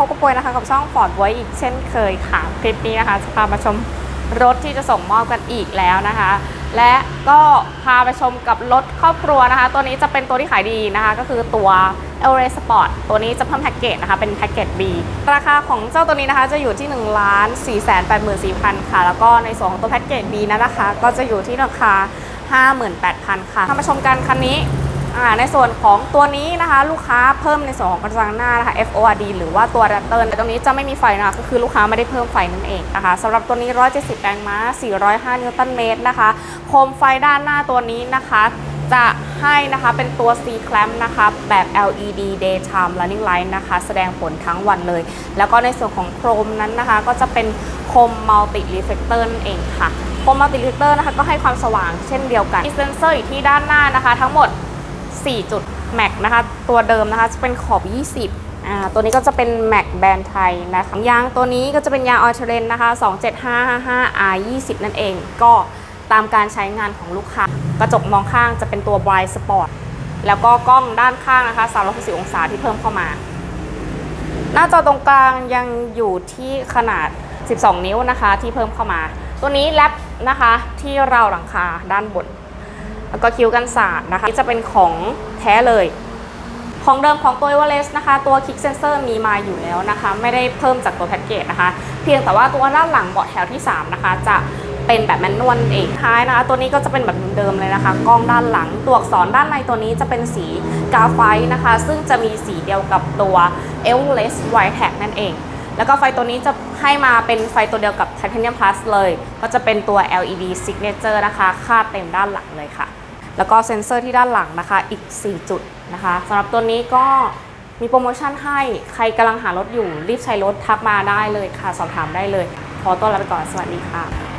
พบกับปวยนะคะกับช่อง Ford Voice อีกเช่นเคยค่ะ คลิปนี้นะคะจะพามาชมรถที่จะส่งมอบกันอีกแล้วนะคะ และก็พาไปชมกับรถครอบครัวนะคะ ตัวนี้จะเป็นตัวที่ขายดีนะคะ ก็คือตัว e l r e Sport ตัวนี้จะเพิ่มแพ็กเกจนะคะ เป็นแพ็กเกจ B ราคาของเจ้าตัวนี้นะคะจะอยู่ที่1 4 8 4 0 0 0 ค่ะ แล้วก็ในส่วนของตัวแพ็กเกจ B นั้นนะคะ ก็จะอยู่ที่ราคา 58,000 ค่ะมาชมกันคันนี้ ในส่วนของตัวนี้นะคะ ลูกค้าเพิ่มในส่วนของกระจังหน้านะคะ FORD หรือว่าตัวแรตเตอร์ตรงนี้จะไม่มีไฟนะคะก็คือลูกค้าไม่ได้เพิ่มไฟนั่นเองนะคะสำหรับตัวนี้ 170 แรงม้า 405 นิวตันเมตรนะคะ โคมไฟด้านหน้าตัวนี้นะคะ จะให้นะคะเป็นตัว C clamp นะคะแบบ LED daytime running light นะคะ แสดงผลทั้งวันเลย แล้วก็ในส่วนของโครมนั้นนะคะ ก็จะเป็นโคม multi reflector นั่นเองค่ะโคม multi reflector นะคะก็ให้ความสว่างเช่นเดียวกันมีเซนเซอร์อยู่ที่ด้านหน้านะคะ ทั้งหมด 4 จุดแม็กนะคะ ตัวเดิมนะคะจะเป็นขอบ 20อ่าตัวนี้ก็จะเป็นแม็กแบรนด์ไทยนะคะยางตัวนี้ก็จะเป็นยางออเทเรนนะคะ 27555 R 20นั่นเอง ก็ตามการใช้งานของลูกค้ากระจกมองข้างจะเป็นตัว Bright Sport แล้วก็กล้องด้านข้างนะคะ 360 องศาที่เพิ่มเข้ามา หน้าจอตรงกลางยังอยู่ที่ขนาด 12 นิ้วนะคะที่เพิ่มเข้ามา ตัวนี้แรปนะคะที่ราวหลังคาด้านบน แล้วก็คิ้วกันสาดนะคะนี่จะเป็นของแท้เลย ของเดิมของตัว e v e r e s t นะคะ ตัว Kick Sensor มีมาอยู่แล้วนะคะ ไม่ได้เพิ่มจากตัวแพ็กเกจนะคะ เพียงแต่ว่าตัวด้านหลังเบาะแถวที่ 3 นะคะ จะเป็นแบบแมนนวลเองท้ายนะคะ ตัวนี้ก็จะเป็นแบบเดิมเลยนะคะกล้องด้านหลังตัวอักษรด้านในตัวนี้จะเป็นสีกาไฟนะคะ ซึ่งจะมีสีเดียวกับตัว e v e r e s t White Tag นั่นเอง แล้วก็ไฟตัวนี้จะให้มาเป็นไฟตัวเดียวกับ Titanium Plus เลย ก็จะเป็นตัว LED Signature นะคะ คาดเต็มด้านหลังเลยค่ะ แล้วก็เซ็นเซอร์ที่ด้านหลังนะคะอีก 4 จุดนะคะสำหรับตัวนี้ก็มีโปรโมชั่นให้ใครกำลังหารถอยู่รีบใช้รถทักมาได้เลยค่ะ สอบถามได้เลย ขอตัวลาไปก่อนสวัสดีค่ะ